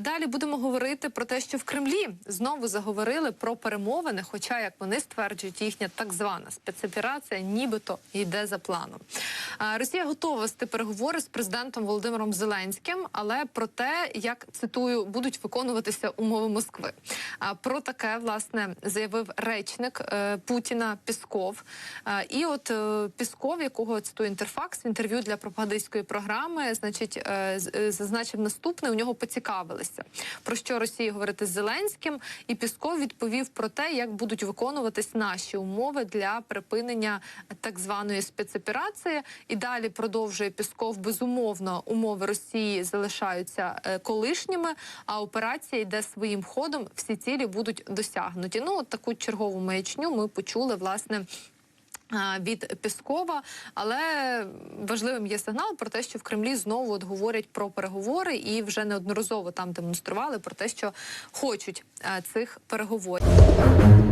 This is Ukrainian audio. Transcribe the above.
Далі будемо говорити про те, що в Кремлі знову заговорили про перемовини. Хоча, як вони стверджують, їхня так звана спецоперація нібито йде за планом. Росія готова вести переговори з президентом Володимиром Зеленським, але про те, як цитую, будуть виконуватися умови Москви. Про таке власне заявив речник е, Путіна Пісков. І от е, Пісков, якого цитує інтерфакс в інтерв'ю для пропагандистської програми, значить, е, зазначив наступне. У нього поцікавилися про що Росія говорити з Зеленським. І Пісков відповів про те, як будуть виконуватись наші умови для припинення так званої спецоперації. І далі продовжує Пісков. Безумовно, умови Росії залишаються е, колишніми, а операція йде своїм ходом. Всі цілі будуть досягнуті. Ну, от таку чергову маячню ми почули власне. А, Від Піскова, але важливим є сигнал про те, що в Кремлі знову от говорять про переговори, і вже неодноразово там демонстрували про те, що хочуть е, цих переговорів.